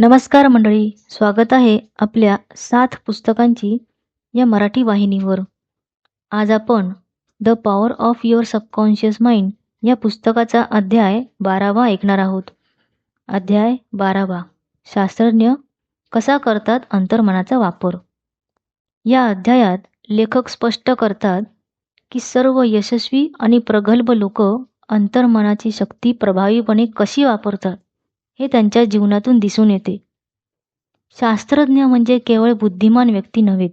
नमस्कार मंडळी स्वागत आहे आपल्या सात पुस्तकांची या मराठी वाहिनीवर. आज आपण the power of your subconscious mind या पुस्तकाचा अध्याय बारावा ऐकणार आहोत. अध्याय बारावा. शास्त्रज्ञ कसा करतात अंतर्मनाचा वापर? या अध्यायात लेखक स्पष्ट करतात की सर्व यशस्वी आणि प्रगल्भ लोक अंतर्मनाची शक्ती प्रभावीपणे कशी वापरतात? हे त्यांच्या जीवनातून दिसून येते. शास्त्रज्ञ म्हणजे केवळ बुद्धिमान व्यक्ती नव्हेत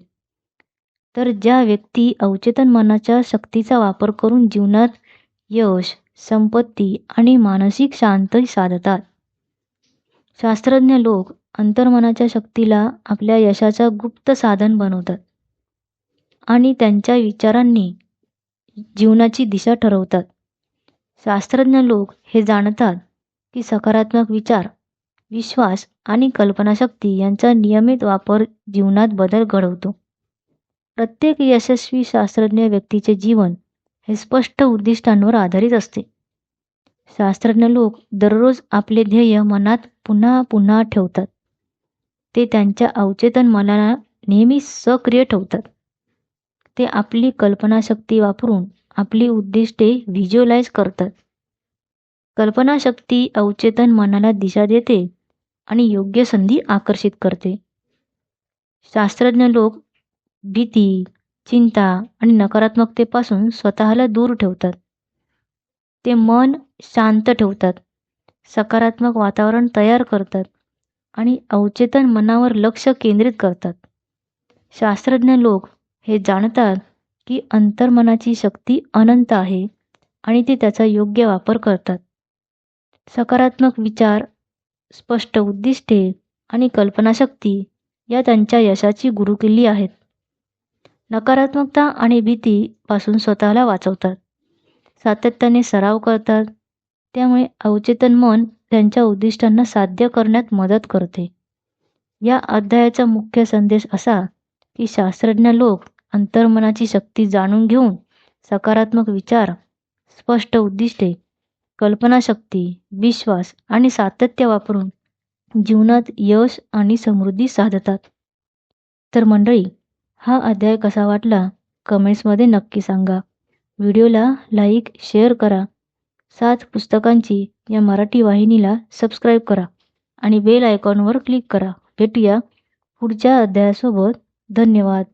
तर ज्या व्यक्ती अवचेतन मनाच्या शक्तीचा वापर करून जीवनात यश संपत्ती आणि मानसिक शांती साधतात. शास्त्रज्ञ लोक अंतर्मनाच्या शक्तीला आपल्या यशाचा गुप्त साधन बनवतात आणि त्यांच्या विचारांनी जीवनाची दिशा ठरवतात. शास्त्रज्ञ लोक हे जाणतात की सकारात्मक विचार विश्वास आणि कल्पनाशक्ती यांचा नियमित वापर जीवनात बदल घडवतो. प्रत्येक यशस्वी शास्त्रज्ञ व्यक्तीचे जीवन हे स्पष्ट उद्दिष्टांवर आधारित असते. शास्त्रज्ञ लोक दररोज आपले ध्येय मनात पुन्हा पुन्हा ठेवतात. ते त्यांच्या अवचेतन मनाला नेहमी सक्रिय ठेवतात. ते आपली कल्पनाशक्ती वापरून आपली उद्दिष्टे व्हिज्युअलाइज करतात. कल्पनाशक्ती अवचेतन मनाला दिशा देते आणि योग्य संधी आकर्षित करते. शास्त्रज्ञ लोक भीती चिंता आणि नकारात्मकतेपासून स्वतःला दूर ठेवतात. ते मन शांत ठेवतात सकारात्मक वातावरण तयार करतात आणि अवचेतन मनावर लक्ष केंद्रित करतात. शास्त्रज्ञ लोक हे जाणतात की अंतर्मनाची शक्ती अनंत आहे आणि ते त्याचा योग्य वापर करतात. सकारात्मक विचार स्पष्ट उद्दिष्टे आणि कल्पनाशक्ती या त्यांच्या यशाची गुरुकिल्ली आहेत. नकारात्मकता आणि भीतीपासून स्वतःला वाचवतात. सातत्याने सराव करतात. त्यामुळे अवचेतन मन त्यांच्या उद्दिष्टांना साध्य करण्यात मदत करते. या अध्यायाचा मुख्य संदेश असा की शास्त्रज्ञ लोक अंतर्मनाची शक्ती जाणून घेऊन सकारात्मक विचार स्पष्ट उद्दिष्टे कल्पनाशक्ती विश्वास आणि सातत्य वापरून जीवनात यश आणि समृद्धी साधतात. तर मंडळी हा अध्याय कसा वाटला? कमेंट्समध्ये नक्की सांगा. व्हिडिओला लाईक शेअर करा. सात पुस्तकांची या मराठी वाहिनीला सबस्क्राईब करा आणि बेल आयकॉनवर क्लिक करा. भेटूया पुढच्या अध्यायासोबत. धन्यवाद.